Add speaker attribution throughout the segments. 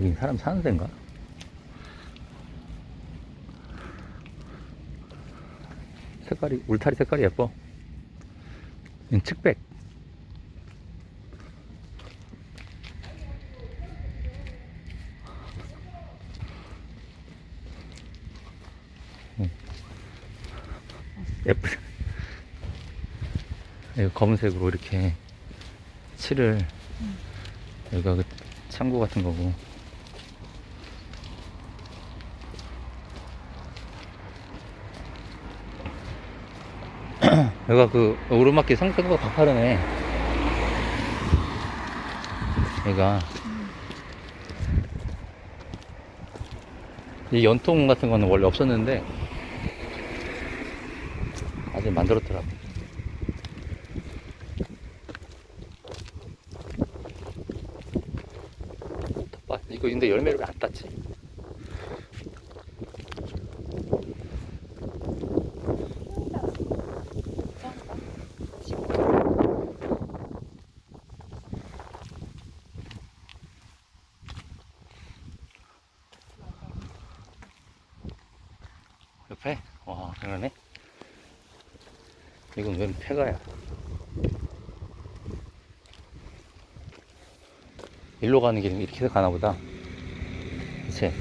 Speaker 1: 여기 사람 사는 데인가? 색깔이 울타리 색깔이 예뻐. 이 측백. 응. 예쁘. 이거 검은색으로 이렇게 칠을 여기가 그 창고 같은 거고. 여기가 그 오르막길 생각보다 가파르네. 얘가 이 연통 같은 거는 원래 없었는데 아직 만들었더라고. 봐, 이거 근데 열매를 왜 안 땄지? 옆에? 와, 그러네. 이건 웬 폐가야? 일로 가는 길은 이렇게 해서 가나 보다. 그치?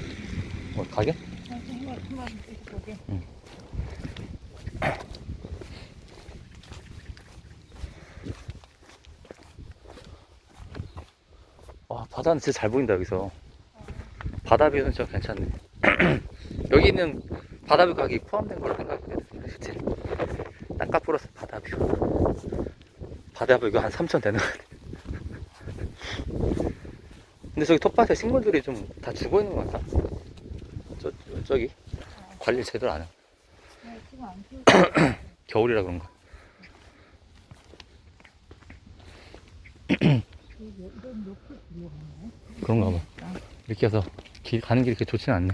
Speaker 1: 뭐, 가게? 응. 와, 바다는 진짜 잘 보인다, 여기서. 바다 뷰는 진짜 괜찮네. 여기는 바다뷰 가격이 포함된 걸로 생각해. 그치? 땅값 플러스 바다뷰. 바다뷰 이거 한 3천 되는 거 같아. 근데 저기 텃밭에 식물들이 좀 다 죽어 있는 것 같아. 저, 저- 저기. 관리 제대로 안 해.
Speaker 2: 네,
Speaker 1: 겨울이라 그런가.
Speaker 2: 이런 옆에 들어가네.
Speaker 1: 그런가 봐. 이렇게 해서 길, 가는 길이 그렇게 좋지는 않네.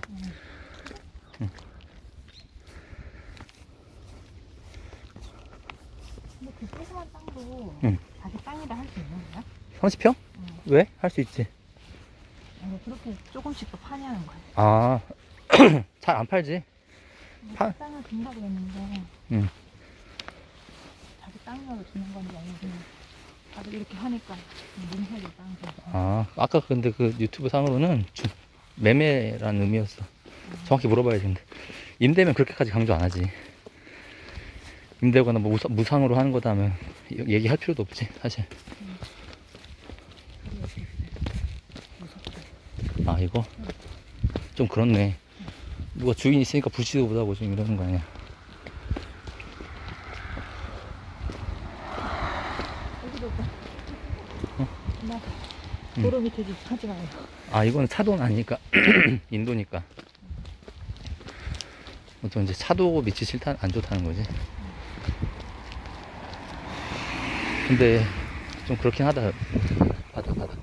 Speaker 2: 근데 그 조그만 땅도
Speaker 1: 응.
Speaker 2: 자기 땅이라 할 수 있는 거야?
Speaker 1: 30평?
Speaker 2: 응.
Speaker 1: 왜? 할 수 있지.
Speaker 2: 아니 그렇게 조금씩 또 파냐는 거야.
Speaker 1: 아, 잘 안 팔지. 파-
Speaker 2: 그 땅을 준다 그랬는데
Speaker 1: 응.
Speaker 2: 자기 땅이라고 주는 건지 아니면 다들 이렇게 하니까 문세를 땅 줘.
Speaker 1: 아, 아까 근데 그 유튜브 상으로는 주- 매매라는 의미였어. 정확히 물어봐야지, 근데. 임대면 그렇게까지 강조 안 하지. 임대거나 뭐 무사, 무상으로 하는 거다 하면 이- 얘기할 필요도 없지, 사실. 아, 이거? 좀 그렇네. 누가 주인 있으니까 부시도 못하고 지금 이러는 거 아니야. 어?
Speaker 2: 나
Speaker 1: 응.
Speaker 2: 도로 밑에 집 하지 마요.
Speaker 1: 아, 이거는 차도는 아니니까. 인도니까. 보통 이제 차도 밑이 싫다, 안 좋다는 거지. 근데 좀 그렇긴 하다. 바다, 바다.